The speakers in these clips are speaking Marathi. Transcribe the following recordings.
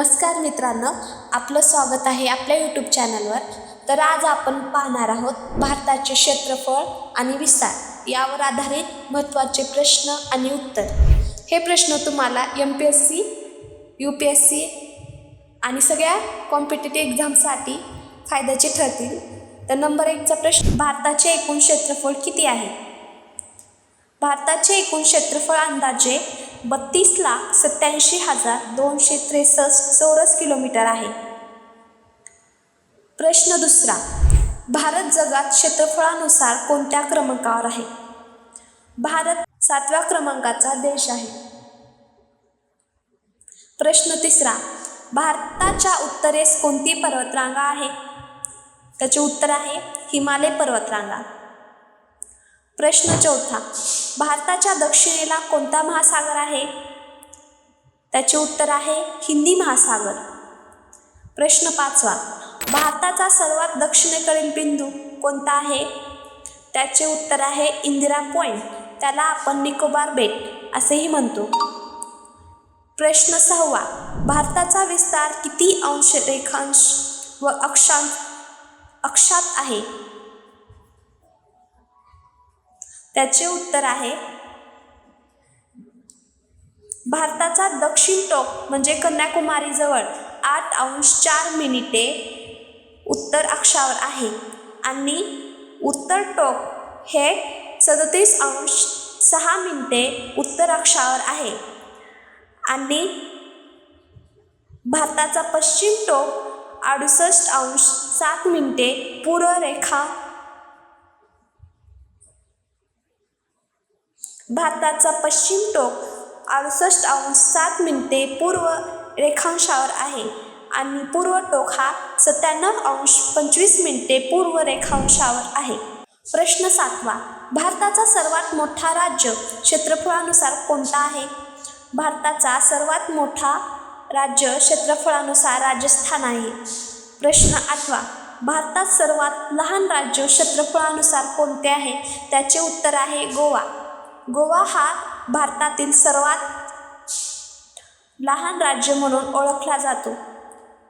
नमस्कार मित्रांनो आपलं स्वागत आहे आपल्या यूट्यूब चॅनलवर तर आज आपण पाहणार आहोत भारताचे क्षेत्रफळ आणि विस्तार यावर आधारित महत्त्वाचे प्रश्न आणि उत्तर. हे प्रश्न तुम्हाला M P S C U P S C आणि सगळ्या कॉम्पिटेटिव्ह एक्झामसाठी फायद्याचे ठरतील. तर नंबर एकचा प्रश्न भारताचे एकूण क्षेत्रफळ किती आहे? भारताचे एकूण क्षेत्रफळ अंदाजे बत्तीस लाख सत्याऐंशी हजार दोनशे त्रेसष्ट चौरस किलोमीटर आहे. प्रश्न दुसरा भारत जगात क्षेत्रफळानुसार कोणत्या क्रमांकावर आहे? भारत सातव्या क्रमांकाचा देश आहे. प्रश्न तिसरा भारताच्या उत्तरेस कोणती पर्वतरांगा आहे? त्याचे उत्तर आहे हिमालय पर्वतरांगा. प्रश्न चौथा भारताच्या दक्षिणेला कोणता महासागर आहे? त्याचे उत्तर आहे हिंदी महासागर. प्रश्न पाचवा भारताचा सर्वात दक्षिणेकडील बिंदू कोणता आहे? त्याचे उत्तर आहे इंदिरा पॉईंट त्याला आपण निकोबार बेट असेही म्हणतो. प्रश्न सहावा भारताचा विस्तार किती अंश रेखांश व अक्षांश अक्षात आहे? त्याचे उत्तर आहे भारताचा दक्षिण टोक म्हणजे कन्याकुमारीजवळ आठ अंश चार मिनिटे उत्तर अक्षावर आहे आणि उत्तर टोक हे सदतीस अंश सहा मिनिटे उत्तर अक्षावर आहे. आणि भारताचा पश्चिम टोक अडुसष्ट अंश सात मिनिटे पूर्वरेखा भारताचा पश्चिम टोक अडुसष्ट अंश सात मिनिटे पूर्व रेखांशावर आहे. आणि पूर्व टोक हा सत्त्याण्णव अंश पंचवीस मिनिटे पूर्व रेखांशावर आहे. प्रश्न सातवा. भारताचा सर्वात मोठा राज्य क्षेत्रफळानुसार कोणता आहे? भारताचा सर्वात मोठा राज्य क्षेत्रफळानुसार राजस्थान आहे. प्रश्न आठवा. भारतात सर्वात लहान राज्य क्षेत्रफळानुसार कोणते आहे? त्याचे उत्तर आहे गोवा. गोवा हा भारतातील सर्वात लहान राज्य म्हणून ओळखला जातो.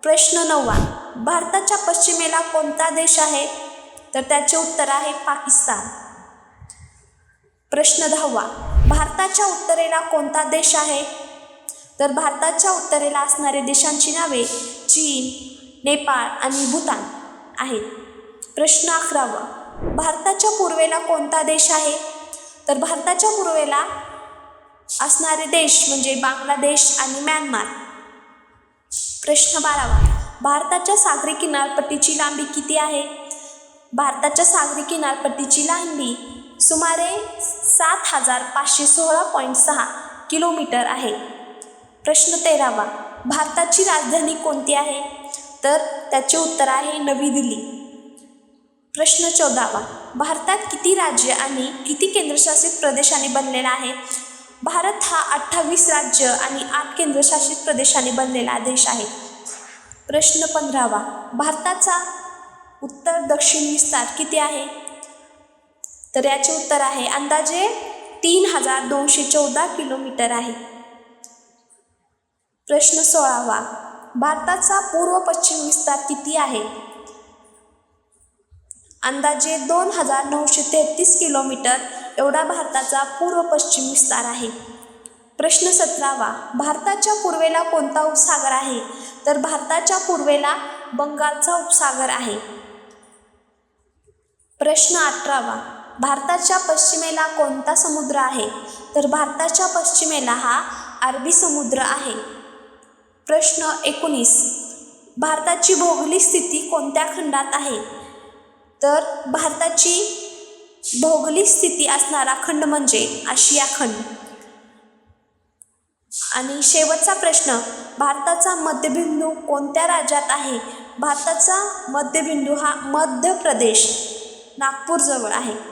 प्रश्न नववा भारताच्या पश्चिमेला कोणता देश आहे? तर त्याचे उत्तर आहे पाकिस्तान. प्रश्न दहावा भारताच्या उत्तरेला कोणता देश आहे? तर भारताच्या उत्तरेला असणारे देशांची नावे चीन नेपाळ आणि भूतान आहेत. प्रश्न अकरावा भारताच्या पूर्वेला कोणता देश आहे? तर भारताच्या पूर्वेला असणारे देश म्हणजे बांगलादेश आणि म्यानमार. प्रश्न बारावा. भारताच्या सागरी किनारपट्टीची लांबी किती आहे? भारताच्या सागरी किनारपट्टीची लांबी सुमारे सात हजार पाचशे सोळा पॉईंट सहा किलोमीटर आहे. प्रश्न तेरावा. भारताची राजधानी कोणती आहे? तर त्याचे उत्तर आहे नवी दिल्ली. प्रश्न चौदावा. भारतात किती राज्य आणि किती केंद्रशासित प्रदेशांनी बनलेला आहे? भारत हा अठ्ठावीस राज्य आणि आठ केंद्रशासित प्रदेशांनी बनलेला देश आहे. प्रश्न पंधरावा. भारताचा उत्तर दक्षिण विस्तार किती आहे? तर याचे उत्तर आहे अंदाजे तीन हजार दोनशे चौदा किलोमीटर आहे. प्रश्न सोळावा. भारताचा पूर्व पश्चिम विस्तार किती आहे? अंदाजे दोन हजार नऊशे तेहतीस किलोमीटर एवढा भारताचा पूर्व पश्चिम विस्तार आहे. प्रश्न सतरावा भारताच्या पूर्वेला कोणता उपसागर आहे? तर भारताच्या पूर्वेला बंगालचा उपसागर आहे. प्रश्न अठरावा भारताच्या पश्चिमेला कोणता समुद्र आहे? तर भारताच्या पश्चिमेला हा अरबी समुद्र आहे. प्रश्न एकोणीस भारताची भौगोलिक स्थिती कोणत्या खंडात आहे? तर भारताची भौगोलिक स्थिती असणारा खंड म्हणजे आशिया खंड. आणि शेवटचा प्रश्न भारताचा मध्यबिंदू कोणत्या राज्यात आहे? भारताचा मध्यबिंदू हा मध्य प्रदेश नागपूरजवळ आहे.